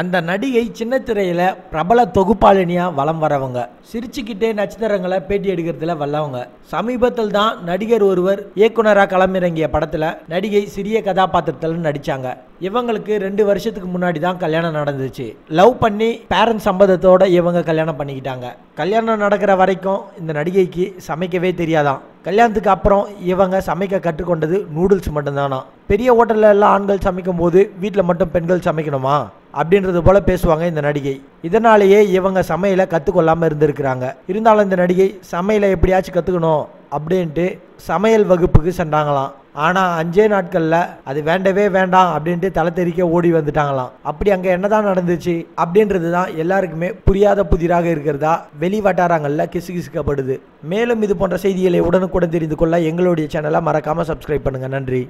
அந்த நடிகை சின்ன திரையில் பிரபல தொகுப்பாளினியாக வலம் வரவங்க. சிரிச்சுக்கிட்டே நட்சத்திரங்களை பேட்டி எடுக்கிறதுல வல்லவங்க. சமீபத்தில் தான் நடிகர் ஒருவர் இயக்குனராக களமிறங்கிய படத்தில் நடிகை சிறிய கதாபாத்திரத்தில் நடித்தாங்க இவங்களுக்கு ரெண்டு வருஷத்துக்கு முன்னாடி தான் கல்யாணம் நடந்துச்சு. லவ் பண்ணி பேரண்ட்ஸ் சம்மதத்தோட இவங்க கல்யாணம் பண்ணிக்கிட்டாங்க. கல்யாணம் நடக்கிற வரைக்கும் இந்த நடிகைக்கு சமைக்கவே தெரியாதாம் கல்யாணத்துக்கு அப்புறம் இவங்க சமைக்க கற்றுக்கொண்டது நூடுல்ஸ் மட்டும்தானா? பெரிய ஹோட்டலில் எல்லாம் ஆண்கள் சமைக்கும் போது வீட்டில் மட்டும் பெண்கள் சமைக்கணுமா? அப்படின்றது போல பேசுவாங்க இந்த நடிகை. இதனாலேயே இவங்க சமையலை கற்றுக்கொள்ளாமல் இருந்திருக்கிறாங்க. இருந்தாலும் இந்த நடிகை சமையலை எப்படியாச்சும் கற்றுக்கணும் அப்படின்ட்டு சமையல் வகுப்புக்கு சென்றாங்களாம். ஆனால் அஞ்சே நாட்களில் அது வேண்டவே வேண்டாம் அப்படின்ட்டு தலை தெறிக்க ஓடி வந்துட்டாங்களாம். அப்படி அங்கே என்னதான் நடந்துச்சு அப்படின்றது தான் எல்லாருக்குமே புரியாத புதிராக இருக்கிறதா வெளி வட்டாரங்களில் கிசுகிசுக்கப்படுது. மேலும் இது போன்ற செய்திகளை உடனுக்குடன் தெரிந்து கொள்ள எங்களுடைய சேனலை மறக்காமல் சப்ஸ்கிரைப் பண்ணுங்கள் நன்றி.